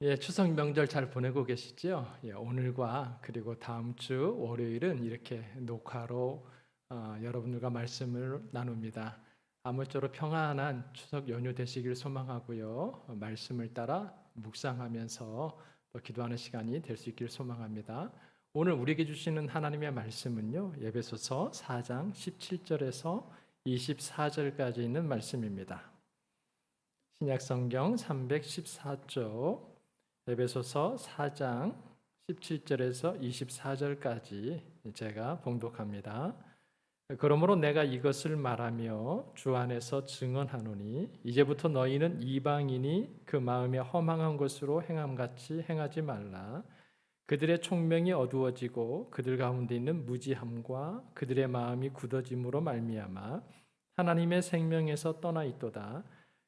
예, 추석 명절 잘 보내고 계시죠? 예, 오늘과 그리고 다음 주 월요일은 이렇게 녹화로 어, 여러분들과 말씀을 나눕니다. 아무쪼록 평안한 추석 연휴 되시길 소망하고요. 어, 말씀을 따라 묵상하면서 또 기도하는 시간이 될 수 있길 소망합니다. 오늘 우리에게 주시는 하나님의 말씀은요. 예배소서 4장 17절에서 24절까지 있는 말씀입니다. 신약 성경 314쪽 에베소서 4장 17절에서 24절까지 제가 봉독합니다. 그러므로 내가 이것을 말하며 주 안에서 증언하노니 이제부터 너희는 이방인이 그 마음에 허망한 것으로 행함같이 행하지 말라. 그들의 총명이 어두워지고 그들 가운데 있는 무지함과 그들의 마음이 굳어짐으로 말미암아 하나님의 생명에서 떠나 있도다.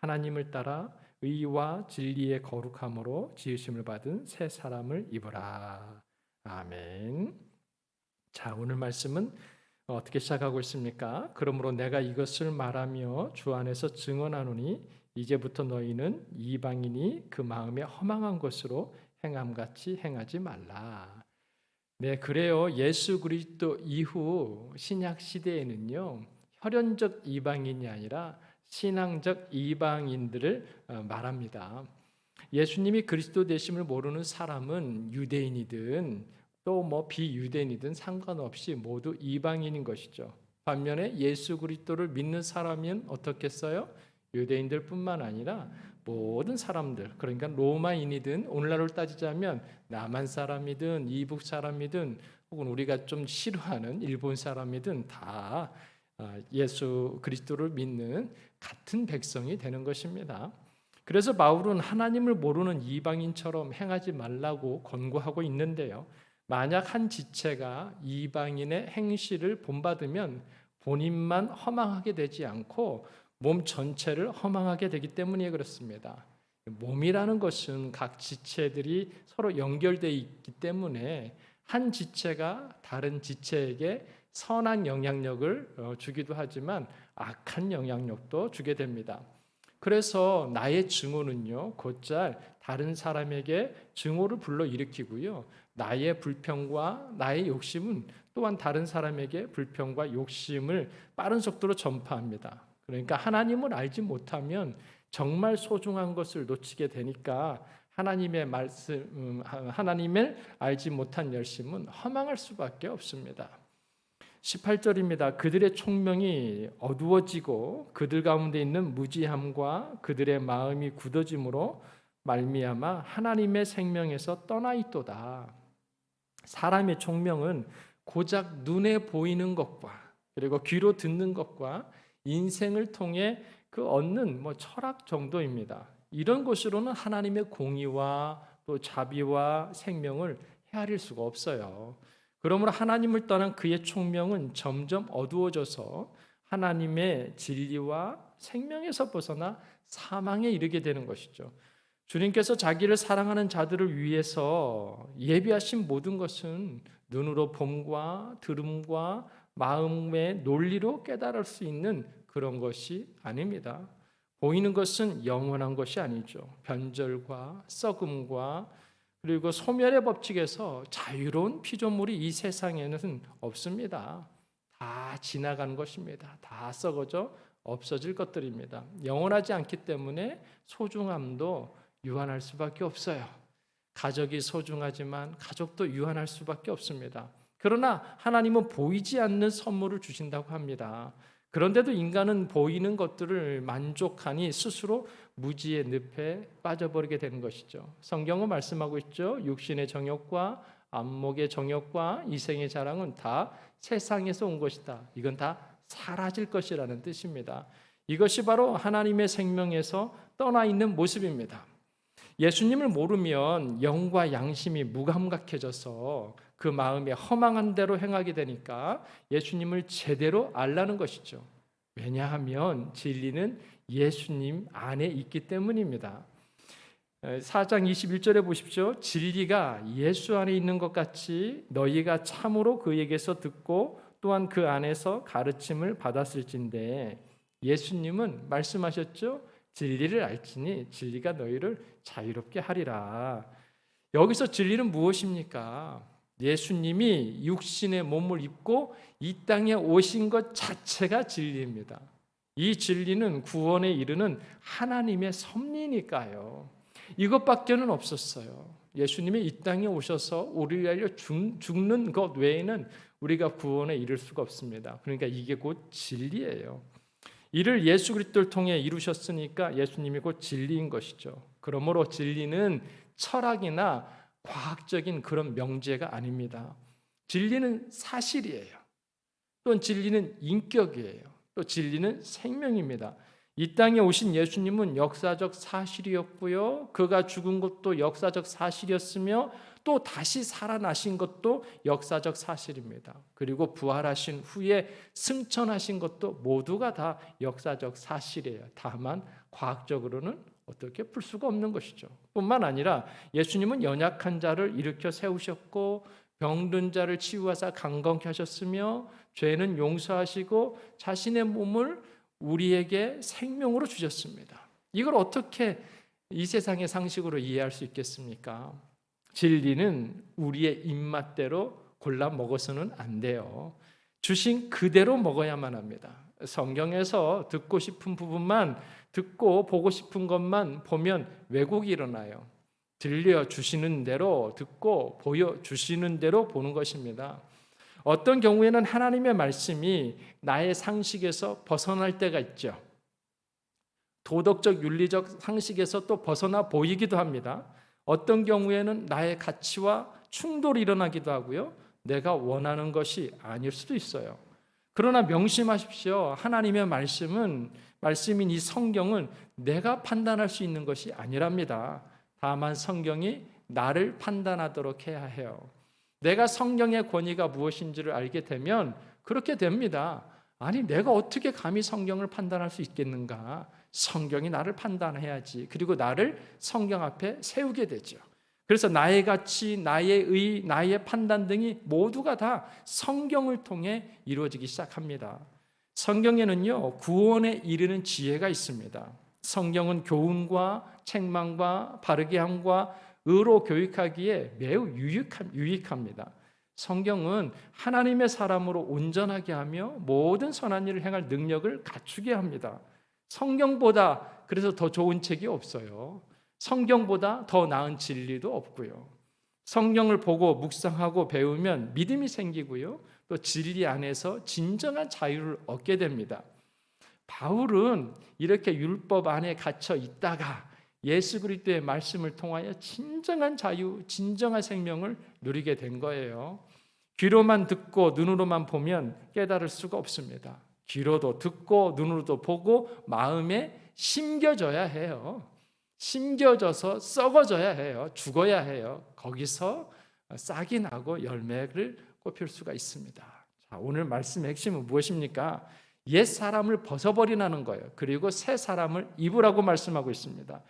하나님을 따라 의와 진리의 거룩함으로 지으심을 받은 새 사람을 입으라. 아멘. 자, 오늘 말씀은 어떻게 시작하고 있습니까? 그러므로 내가 이것을 말하며 주 안에서 증언하노니 이제부터 너희는 이방인이 그 마음에 허망한 것으로 행함같이 행하지 말라. 네, 그래요. 예수 그리스도 이후 신약 시대에는요. 혈연적 이방인이 아니라 신앙적 이방인들을 어, 말합니다. 예수님이 그리스도 되심을 모르는 사람은 유대인이든 또 뭐 비유대인이든 상관없이 모두 이방인인 것이죠. 반면에 예수 그리스도를 믿는 사람은 어떻겠어요? 유대인들뿐만 아니라 모든 사람들 그러니까 로마인이든 오늘날로 따지자면 남한 사람이든 이북 사람이든 혹은 우리가 좀 싫어하는 일본 사람이든 다 아, 예수 그리스도를 믿는 같은 백성이 되는 것입니다. 그래서 바울은 하나님을 모르는 이방인처럼 행하지 말라고 권고하고 있는데요. 만약 한 지체가 이방인의 행실을 본받으면 본인만 허망하게 되지 않고 몸 전체를 허망하게 되기 때문에 그렇습니다. 몸이라는 것은 각 지체들이 서로 연결되어 있기 때문에 한 지체가 다른 지체에게 선한 영향력을 어, 주기도 하지만 악한 영향력도 주게 됩니다. 그래서 나의 증오는요, 곧잘 다른 사람에게 증오를 불러 일으키고요. 나의 불평과 나의 욕심은 또한 다른 사람에게 불평과 욕심을 빠른 속도로 전파합니다. 그러니까 하나님을 알지 못하면 정말 소중한 것을 놓치게 되니까 하나님의 말씀, 음, 하나님을 알지 못한 열심은 허망할 수밖에 없습니다. 18절입니다. 그들의 총명이 어두워지고 그들 가운데 있는 무지함과 그들의 마음이 굳어짐으로 말미암아 하나님의 생명에서 떠나 있도다. 사람의 총명은 고작 눈에 보이는 것과 그리고 귀로 듣는 것과 인생을 통해 그 얻는 뭐 철학 정도입니다. 이런 것으로는 하나님의 공의와 또 자비와 생명을 헤아릴 수가 없어요. 그러므로 하나님을 떠난 그의 총명은 점점 어두워져서 하나님의 진리와 생명에서 벗어나 사망에 이르게 되는 것이죠. 주님께서 자기를 사랑하는 자들을 위해서 예비하신 모든 것은 눈으로 봄과 들음과 마음의 논리로 깨달을 수 있는 그런 것이 아닙니다. 보이는 것은 영원한 것이 아니죠. 변절과 썩음과 그리고 소멸의 법칙에서 자유로운 피조물이 이 세상에는 없습니다. 다 지나가는 것입니다. 다 썩어져 없어질 것들입니다. 영원하지 않기 때문에 소중함도 유한할 수밖에 없어요. 가족이 소중하지만 가족도 유한할 수밖에 없습니다. 그러나 하나님은 보이지 않는 선물을 주신다고 합니다. 그런데도 인간은 보이는 것들을 만족하니 스스로 무지의 늪에 빠져버리게 되는 것이죠. 성경은 말씀하고 있죠. 육신의 정욕과 안목의 정욕과 이생의 자랑은 다 세상에서 온 것이다. 이건 다 사라질 것이라는 뜻입니다. 이것이 바로 하나님의 생명에서 떠나 있는 모습입니다. 예수님을 모르면 영과 양심이 무감각해져서 그 마음에 허망한 대로 행하게 되니까 예수님을 제대로 알라는 것이죠. 왜냐하면 진리는 예수님 안에 있기 때문입니다. 4장 21절에 보십시오. 진리가 예수 안에 있는 것 같이 너희가 참으로 그에게서 듣고 또한 그 안에서 가르침을 받았을진데 예수님은 말씀하셨죠. 진리를 알지니 진리가 너희를 자유롭게 하리라. 여기서 진리는 무엇입니까? 예수님이 육신의 몸을 입고 이 땅에 오신 것 자체가 진리입니다. 이 진리는 구원에 이르는 하나님의 섭리니까요. 이것밖에는 없었어요. 예수님이 이 땅에 오셔서 우리를 위하여 죽는 것 외에는 우리가 구원에 이를 수가 없습니다. 그러니까 이게 곧 진리예요. 이를 예수 그리스도를 통해 이루셨으니까 예수님이 곧 진리인 것이죠. 그러므로 진리는 철학이나 과학적인 그런 명제가 아닙니다. 진리는 사실이에요. 또는 진리는 인격이에요. 또 진리는 생명입니다. 이 땅에 오신 예수님은 역사적 사실이었고요. 그가 죽은 것도 역사적 사실이었으며 또 다시 살아나신 것도 역사적 사실입니다. 그리고 부활하신 후에 승천하신 것도 모두가 다 역사적 사실이에요. 다만 과학적으로는 어떻게 풀 수가 없는 것이죠. 뿐만 아니라 예수님은 연약한 자를 일으켜 세우셨고 병든 자를 치유하사 강건케 하셨으며 죄는 용서하시고 자신의 몸을 우리에게 생명으로 주셨습니다. 이걸 어떻게 이 세상의 상식으로 이해할 수 있겠습니까? 진리는 우리의 입맛대로 골라 먹어서는 안 돼요. 주신 그대로 먹어야만 합니다. 성경에서 듣고 싶은 부분만 듣고 보고 싶은 것만 보면 왜곡이 일어나요. 들려 주시는 대로 듣고 보여 주시는 대로 보는 것입니다. 어떤 경우에는 하나님의 말씀이 나의 상식에서 벗어날 때가 있죠. 도덕적 윤리적 상식에서 또 벗어나 보이기도 합니다. 어떤 경우에는 나의 가치와 충돌이 일어나기도 하고요. 내가 원하는 것이 아닐 수도 있어요. 그러나 명심하십시오. 하나님의 말씀은 말씀인 이 성경은 내가 판단할 수 있는 것이 아니랍니다. 다만 성경이 나를 판단하도록 해야 해요. 내가 성경의 권위가 무엇인지를 알게 되면 그렇게 됩니다. 아니, 내가 어떻게 감히 성경을 판단할 수 있겠는가? 성경이 나를 판단해야지. 그리고 나를 성경 앞에 세우게 되죠. 그래서 나의 가치, 나의 의, 나의 판단 등이 모두가 다 성경을 통해 이루어지기 시작합니다. 성경에는요, 구원에 이르는 지혜가 있습니다. 성경은 교훈과 책망과 바르게 함과 의로 교육하기에 매우 유익합니다. 성경은 하나님의 사람으로 온전하게 하며 모든 선한 일을 행할 능력을 갖추게 합니다. 성경보다 그래서 더 좋은 책이 없어요. 성경보다 더 나은 진리도 없고요. 성경을 보고 묵상하고 배우면 믿음이 생기고요. 또 진리 안에서 진정한 자유를 얻게 됩니다. 바울은 이렇게 율법 안에 갇혀 있다가 예수 그리스도의 말씀을 통하여 진정한 자유, 진정한 생명을 누리게 된 거예요. 귀로만 듣고 눈으로만 보면 깨달을 수가 없습니다. 귀로도 듣고 눈으로도 보고 마음에 심겨져야 해요. 심겨져서 썩어져야 해요. 죽어야 해요. 거기서 싹이 나고 열매를 꼽힐 수가 있습니다. 자, 오늘 말씀의 핵심은 무엇입니까? 옛 사람을 벗어버리라는 거예요. 그리고 새 사람을 입으라고 말씀하고 있습니다.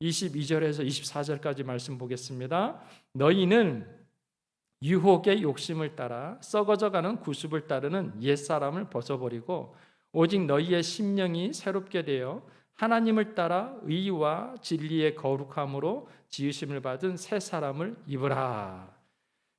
22절에서 24절까지 말씀 보겠습니다. 너희는 유혹의 욕심을 따라 썩어져가는 구습을 따르는 옛 사람을 벗어버리고 오직 너희의 심령이 새롭게 되어 하나님을 따라 의와 진리의 거룩함으로 지으심을 받은 새 사람을 입으라.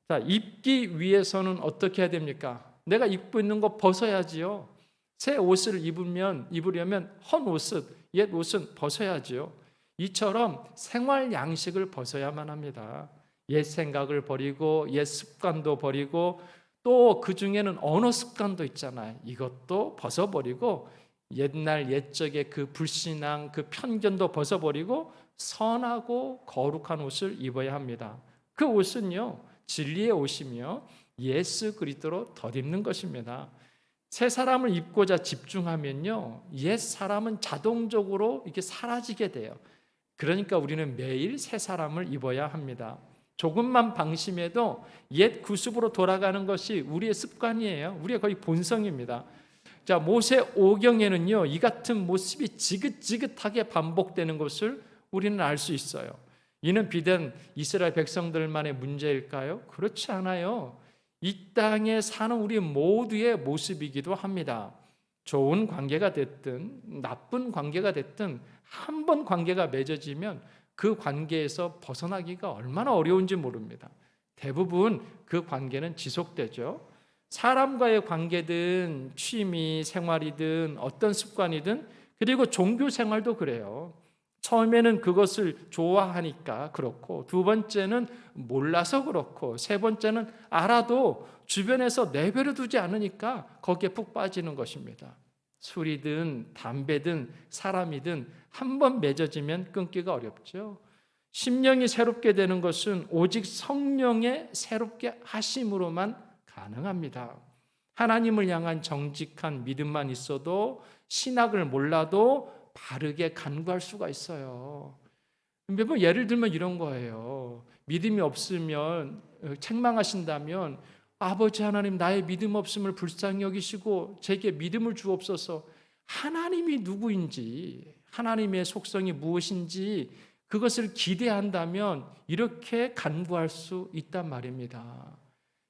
자, 입기 위해서는 어떻게 해야 됩니까? 내가 입고 있는 거 벗어야지요. 새 옷을 입으면 입으려면 헌 옷은 옛 옷은 벗어야지요. 이처럼 생활 양식을 벗어야만 합니다. 옛 생각을 버리고 옛 습관도 버리고 또 그 중에는 언어 습관도 있잖아요. 이것도 벗어버리고 옛날 옛적의 그 불신앙, 그 편견도 벗어버리고 선하고 거룩한 옷을 입어야 합니다. 그 옷은요 진리의 옷이며 예수 그리스도로 덧입는 것입니다. 새 사람을 입고자 집중하면요 옛 사람은 자동적으로 이렇게 사라지게 돼요. 그러니까 우리는 매일 새 사람을 입어야 합니다. 조금만 방심해도 옛 구습으로 돌아가는 것이 우리의 습관이에요. 우리의 거의 본성입니다. 자, 모세 오경에는요, 이 같은 모습이 지긋지긋하게 반복되는 것을 우리는 알 수 있어요. 이는 비단 이스라엘 백성들만의 문제일까요? 그렇지 않아요. 이 땅에 사는 우리 모두의 모습이기도 합니다. 좋은 관계가 됐든 나쁜 관계가 됐든 한 번 관계가 맺어지면 그 관계에서 벗어나기가 얼마나 어려운지 모릅니다. 대부분 그 관계는 지속되죠. 사람과의 관계든 취미 생활이든 어떤 습관이든 그리고 종교 생활도 그래요. 처음에는 그것을 좋아하니까 그렇고 두 번째는 몰라서 그렇고 세 번째는 알아도 주변에서 내버려 두지 않으니까 거기에 푹 빠지는 것입니다. 술이든 담배든 사람이든 한 번 맺어지면 끊기가 어렵죠. 심령이 새롭게 되는 것은 오직 성령의 새롭게 하심으로만 가능합니다. 하나님을 향한 정직한 믿음만 있어도 신학을 몰라도 바르게 간구할 수가 있어요. 몇번 예를 들면 이런 거예요. 믿음이 없으면 어, 책망하신다면 아버지 하나님 나의 믿음 없음을 불쌍히 여기시고 제게 믿음을 주옵소서. 하나님이 누구인지 하나님의 속성이 무엇인지 그것을 기대한다면 이렇게 간구할 수 있단 말입니다.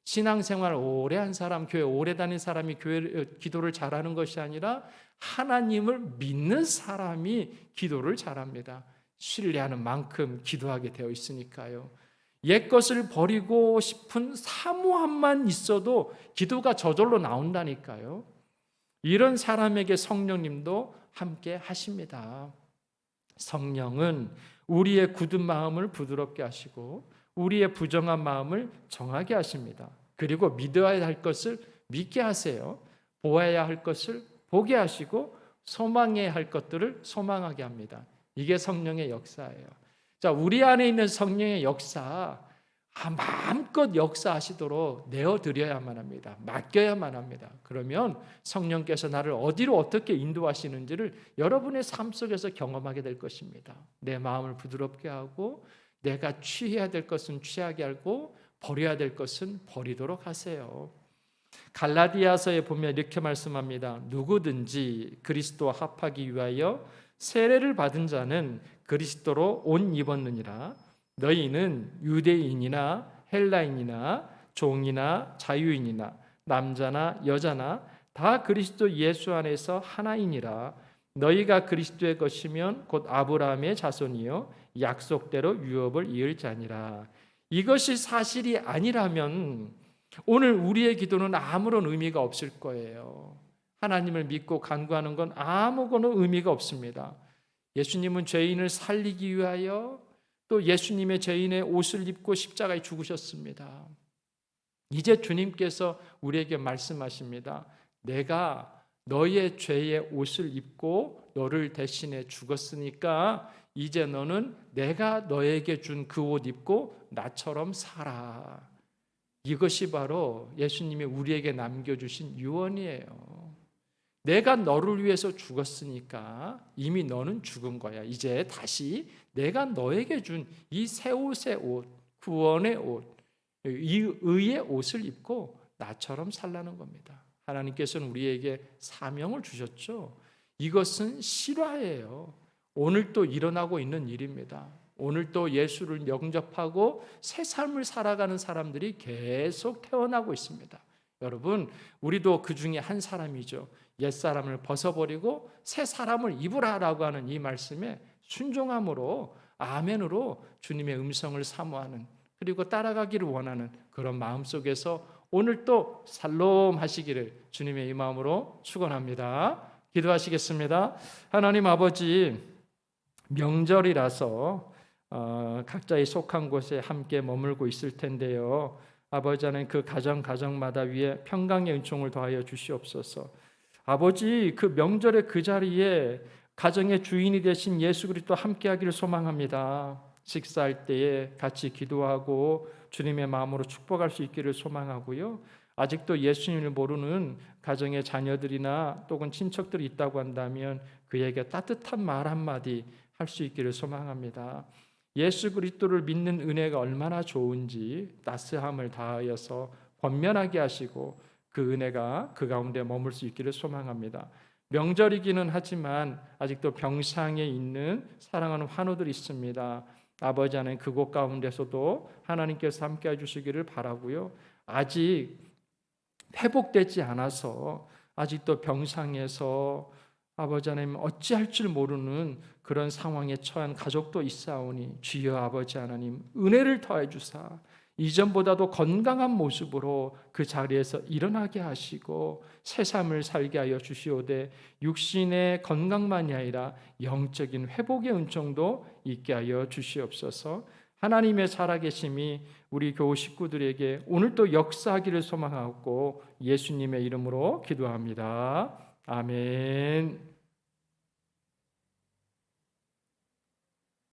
신앙생활 오래 한 사람, 교회 오래 다닌 사람이 교회 어, 기도를 잘하는 것이 아니라 하나님을 믿는 사람이 기도를 잘합니다. 신뢰하는 만큼 기도하게 되어 있으니까요. 옛 것을 버리고 싶은 사모함만 있어도 기도가 저절로 나온다니까요. 이런 사람에게 성령님도 함께 하십니다. 성령은 우리의 굳은 마음을 부드럽게 하시고 우리의 부정한 마음을 정하게 하십니다. 그리고 믿어야 할 것을 믿게 하세요. 보아야 할 것을 보게 하시고 소망해야 할 것들을 소망하게 합니다. 이게 성령의 역사예요. 자, 우리 안에 있는 성령의 역사, 아, 마음껏 역사하시도록 내어 드려야만 합니다. 맡겨야만 합니다. 그러면 성령께서 나를 어디로 어떻게 인도하시는지를 여러분의 삶 속에서 경험하게 될 것입니다. 내 마음을 부드럽게 하고 내가 취해야 될 것은 취하게 하고 버려야 될 것은 버리도록 하세요. 갈라디아서에 보면 이렇게 말씀합니다. 누구든지 그리스도와 합하기 위하여 세례를 받은 자는 그리스도로 옷 입었느니라. 너희는 유대인이나 헬라인이나 종이나 자유인이나 남자나 여자나 다 그리스도 예수 안에서 하나이니라. 너희가 그리스도의 것이면 곧 아브라함의 자손이요 약속대로 유업을 이을 자니라. 이것이 사실이 아니라면 오늘 우리의 기도는 아무런 의미가 없을 거예요. 하나님을 믿고 간구하는 건 아무거나 의미가 없습니다. 예수님은 죄인을 살리기 위하여 또 예수님의 죄인의 옷을 입고 십자가에 죽으셨습니다. 이제 주님께서 우리에게 말씀하십니다. 내가 너의 죄의 옷을 입고 너를 대신해 죽었으니까 이제 너는 내가 너에게 준 그 옷 입고 나처럼 살아. 이것이 바로 예수님이 우리에게 남겨주신 유언이에요. 내가 너를 위해서 죽었으니까 이미 너는 죽은 거야. 이제 다시 내가 너에게 준 이 새 옷의 옷, 구원의 옷, 이 의의 옷을 입고 나처럼 살라는 겁니다. 하나님께서는 우리에게 사명을 주셨죠. 이것은 실화예요. 오늘 또 일어나고 있는 일입니다. 오늘 또 예수를 영접하고 새 삶을 살아가는 사람들이 계속 태어나고 있습니다. 여러분, 우리도 그 중에 한 사람이죠. 옛 사람을 벗어버리고 새 사람을 입으라라고 하는 이 말씀에 순종함으로 아멘으로 주님의 음성을 사모하는 그리고 따라가기를 원하는 그런 마음 속에서 오늘 또 살롬 하시기를 주님의 이 마음으로 축원합니다. 기도하시겠습니다. 하나님 아버지 명절이라서 어, 각자의 속한 곳에 함께 머물고 있을 텐데요. 아버지 하나님 그 가정 가정마다 위에 평강의 은총을 더하여 주시옵소서. 아버지 그 명절의 그 자리에 가정의 주인이 되신 예수 그리스도 함께하기를 소망합니다. 식사할 때에 같이 기도하고 주님의 마음으로 축복할 수 있기를 소망하고요. 아직도 예수님을 모르는 가정의 자녀들이나 또는 친척들이 있다고 한다면 그에게 따뜻한 말 한마디 할 수 있기를 소망합니다. 예수 그리스도를 믿는 은혜가 얼마나 좋은지 따스함을 다하여서 권면하게 하시고 그 은혜가 그 가운데 머물 수 있기를 소망합니다. 명절이기는 하지만 아직도 병상에 있는 사랑하는 환우들이 있습니다. 아버지 하나님 그곳 가운데서도 하나님께서 함께 해주시기를 바라고요. 아직 회복되지 않아서 아직도 병상에서 아버지 하나님 어찌할 줄 모르는 그런 상황에 처한 가족도 있사오니 주여 아버지 하나님 은혜를 더해 주사 이전보다도 건강한 모습으로 그 자리에서 일어나게 하시고 새 삶을 살게 하여 주시오되 육신의 건강만이 아니라 영적인 회복의 은총도 있게 하여 주시옵소서. 하나님의 살아계심이 우리 교우 식구들에게 오늘도 역사하기를 소망하고 예수님의 이름으로 기도합니다. 아멘.